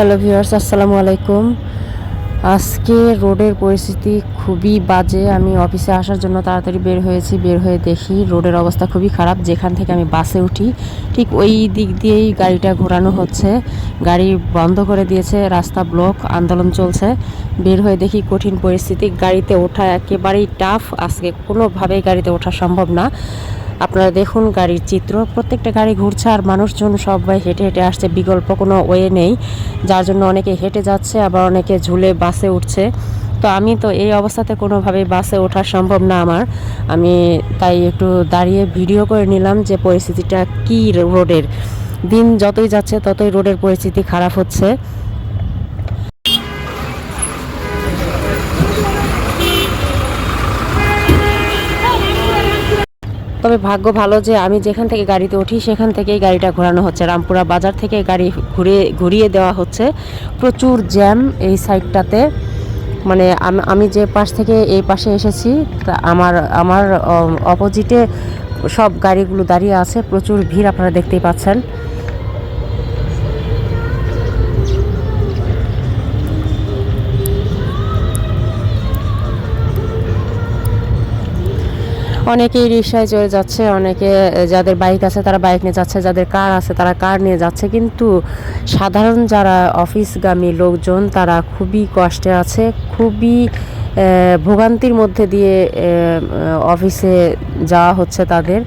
Hello viewers, আসসালামু আলাইকুম। আজকে রোডের পরিস্থিতি খুবই বাজে। আমি অফিসে আসার জন্য তাড়াতাড়ি বের হয়েছি, বের হয়ে দেখি রোডের অবস্থা খুবই খারাপ। যেখান থেকে আমি বাসে উঠি, ঠিক ওই দিক দিয়েই গাড়িটা ঘোরানো হচ্ছে। গাড়ি বন্ধ করে দিয়েছে, রাস্তা ব্লক, আন্দোলন চলছে। বের হয়ে দেখি কঠিন পরিস্থিতি। গাড়িতে ওঠা একেবারেই টাফ আজকে কোনোভাবেই গাড়িতে ওঠা সম্ভব না। আপনারা দেখুন, গাড়ির চিত্র। প্রত্যেকটা গাড়ি ঘুরছে আর মানুষজন সবাই হেঁটে হেঁটে আসছে। বিকল্প কোনো ওয়ে নেই, যার জন্য অনেকে হেঁটে যাচ্ছে, আবার অনেকে ঝুলে বাসে উঠছে। তো আমি তো এই অবস্থাতে কোনোভাবেই বাসে ওঠা সম্ভব না আমার। আমি তাই একটু দাঁড়িয়ে ভিডিও করে নিলাম যে পরিস্থিতিটা কী রোডের। দিন যতই যাচ্ছে, ততই রোডের পরিস্থিতি খারাপ হচ্ছে। তবে ভাগ্য ভালো যে আমি যেখান থেকে গাড়িতে উঠি, সেখান থেকেই গাড়িটা ঘোরানো হচ্ছে। রামপুরা বাজার থেকে গাড়ি ঘুরে, ঘুরিয়ে দেওয়া হচ্ছে। প্রচুর জ্যাম এই সাইডটাতে মানে আমি যে পাশ থেকে এই পাশে এসেছি, তা আমার আমার অপোজিটে সব গাড়িগুলো দাঁড়িয়ে আছে। প্রচুর ভিড় আপনারা দেখতেই পাচ্ছেন। অনেকেই রিক্সায় চলে যাচ্ছে, অনেকে যাদের বাইক আছে তারা বাইক নিয়ে যাচ্ছে, যাদের কার আছে তারা কার নিয়ে যাচ্ছে। কিন্তু সাধারণ যারা অফিসগামী লোকজন তারা খুবই কষ্টে আছে, খুবই ভোগান্তির মধ্যে দিয়ে অফিসে যাওয়া হচ্ছে তাদের।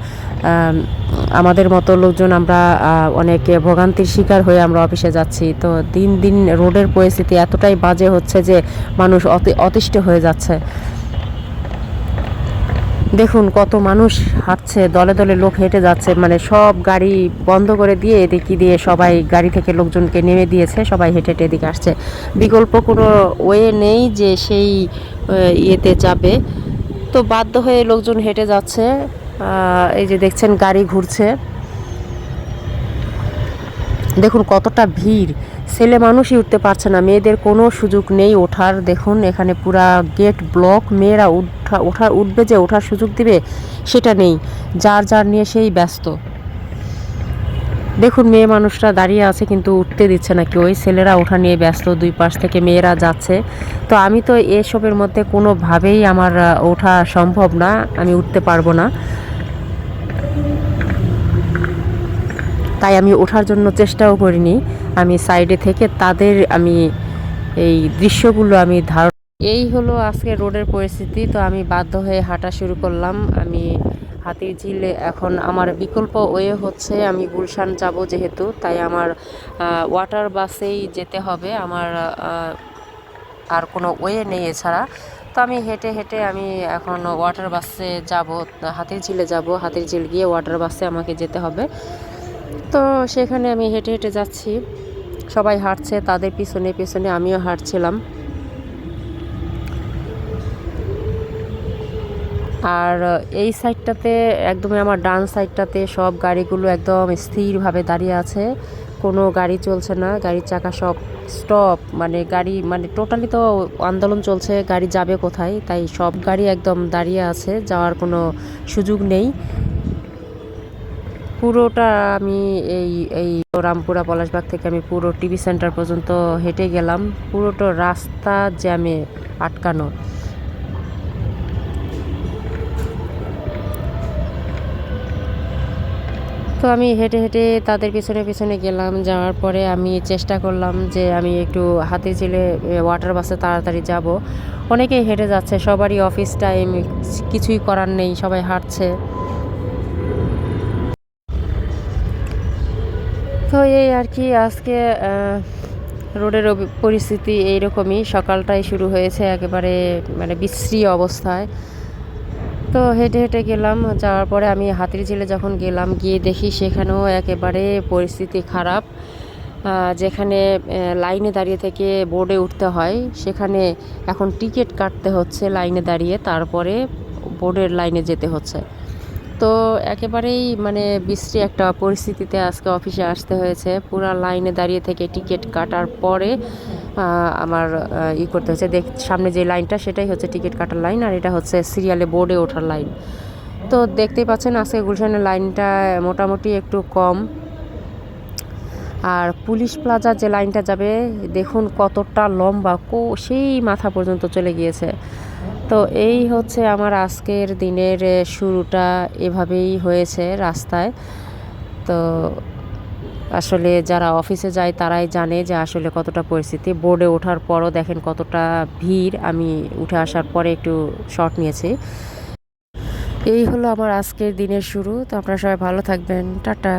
আমাদের মতো লোকজন আমরা অনেক ভোগান্তির শিকার হয়ে আমরা অফিসে যাচ্ছি। তো দিন দিন রোডের পরিস্থিতি এতটাই বাজে হচ্ছে যে মানুষ অতি, অতিষ্ঠ হয়ে যাচ্ছে। দেখুন, কত মানুষ হাঁটছে, দলে দলে লোক হেঁটে যাচ্ছে মানে সব গাড়ি বন্ধ করে দিয়ে এদিকে দিয়ে সবাই গাড়ি থেকে লোকজনকে নেমে দিয়েছে, সবাই হেঁটে হেঁটে এদিকে আসছে। বিকল্প কোনো ওয়ে নেই যে সেই ইয়েতে যাবে। তো বাধ্য হয়ে লোকজন হেঁটে যাচ্ছে এই যে দেখছেন গাড়ি ঘুরছে। দেখুন কতটা ভিড়। ছেলে মানুষই উঠতে পারছে না। মেয়েদের কোনো সুযোগ নেই ওঠার। দেখুন, এখানে পুরা গেট ব্লক মেয়েরা উঠা, ওঠা, উঠবে যে ওঠার সুযোগ দিবে, সেটা নেই। যার যার নিয়ে সেই ব্যস্ত। দেখুন, মেয়ে মানুষরা দাঁড়িয়ে আছে কিন্তু উঠতে দিচ্ছে না কেউই ছেলেরা ওঠা নিয়ে ব্যস্ত, দুই পাশ থেকে মেয়েরা যাচ্ছে। তো আমি তো এসবের মধ্যে কোনোভাবেই আমার ওঠা সম্ভব না। আমি উঠতে পারব না। তাই আমি ওঠার জন্য চেষ্টাও করিনি। আমি সাইডে থেকে তাদের আমি এই দৃশ্যগুলো আমি ধারণ এই হলো আজকে রোডের পরিস্থিতি, তো আমি বাধ্য হয়ে হাঁটা শুরু করলাম। আমি হাতির ঝিলে এখন আমার বিকল্প ওয়ে হচ্ছে আমি গুলশান যাব যেহেতু, তাই আমার ওয়াটার বাসেই যেতে হবে। আমার আর কোনো ওয়ে নেই এছাড়া। তো আমি হেঁটে হেঁটে আমি এখন ওয়াটার বাসে যাব, হাতির ঝিলে যাব। হাতির ঝিল গিয়ে ওয়াটার বাসে আমাকে যেতে হবে। তো সেখানে আমি হেঁটে হেঁটে যাচ্ছি। সবাই হাঁটছে, তাদের পিছনে পিছনে আমিও হাঁটছিলাম। আর এই সাইডটাতে, একদমই আমার ডান সাইডটাতে সব গাড়িগুলো একদম স্থিরভাবে দাঁড়িয়ে আছে। কোনো গাড়ি চলছে না, গাড়ির চাকা সব স্টপ মানে গাড়ি মানে টোটালি তো আন্দোলন চলছে, গাড়ি যাবে কোথায়, তাই সব গাড়ি একদম দাঁড়িয়ে আছে, যাওয়ার কোনো সুযোগ নেই। পুরোটা আমি এই এই রামপুরা পলাশবাগ থেকে আমি পুরো টিভি সেন্টার পর্যন্ত হেঁটে গেলাম। পুরোটা রাস্তা জ্যামে আটকানো। তো আমি হেঁটে হেঁটে তাদের পিছনে পিছনে গেলাম। যাওয়ার পরে আমি চেষ্টা করলাম যে আমি একটু হাতে ঝিলে ওয়াটার বাসে তাড়াতাড়ি যাব। অনেকেই হেঁটে যাচ্ছে, সবারই অফিস টাইম কিছুই করার নেই, সবাই হাঁটছে। তো এই আর কি আজকে রোডের পরিস্থিতি এইরকমই। সকালটাই শুরু হয়েছে একেবারে মানে বিশ্রী অবস্থায়। তো হেঁটে হেঁটে গেলাম, যাওয়ার পরে আমি হাতির ঝিলে যখন গেলাম, গিয়ে দেখি সেখানেও একেবারে পরিস্থিতি খারাপ। যেখানে লাইনে দাঁড়িয়ে থেকে বোর্ডে উঠতে হয়, সেখানে এখন টিকিট কাটতে হচ্ছে লাইনে দাঁড়িয়ে, তারপরে বোর্ডের লাইনে যেতে হচ্ছে। তো একেবারেই মানে বিশ্রী একটা পরিস্থিতিতে আজকে অফিসে আসতে হয়েছে। পুরো লাইনে দাঁড়িয়ে থেকে টিকিট কাটার পরে আমার ই করতে হচ্ছে দেখ, সামনে যে লাইনটা, সেটাই হচ্ছে টিকিট কাটার লাইন আর এটা হচ্ছে সিরিয়ালে বোর্ডে ওঠার লাইন। তো দেখতেই পাচ্ছেন আজকে গুলশানের লাইনটা মোটামুটি একটু কম। আর পুলিশ প্লাজা যে লাইনটা যাবে, দেখুন কতটা লম্বা, কো, সেই মাথা পর্যন্ত চলে গিয়েছে। তো এই হচ্ছে আমার আজকের দিনের শুরুটা এভাবেই হয়েছে রাস্তায়। তো আসলে যারা অফিসে যায়, তারাই জানে যে আসলে কতটা পরিস্থিতি। বোর্ডে ওঠার পরও দেখেন কতটা ভিড়। আমি উঠে আসার পরে একটু শর্ট নিয়েছি। এই হলো আমার আজকের দিনের শুরু। তো আপনারা সবাই ভালো থাকবেন। টাটা।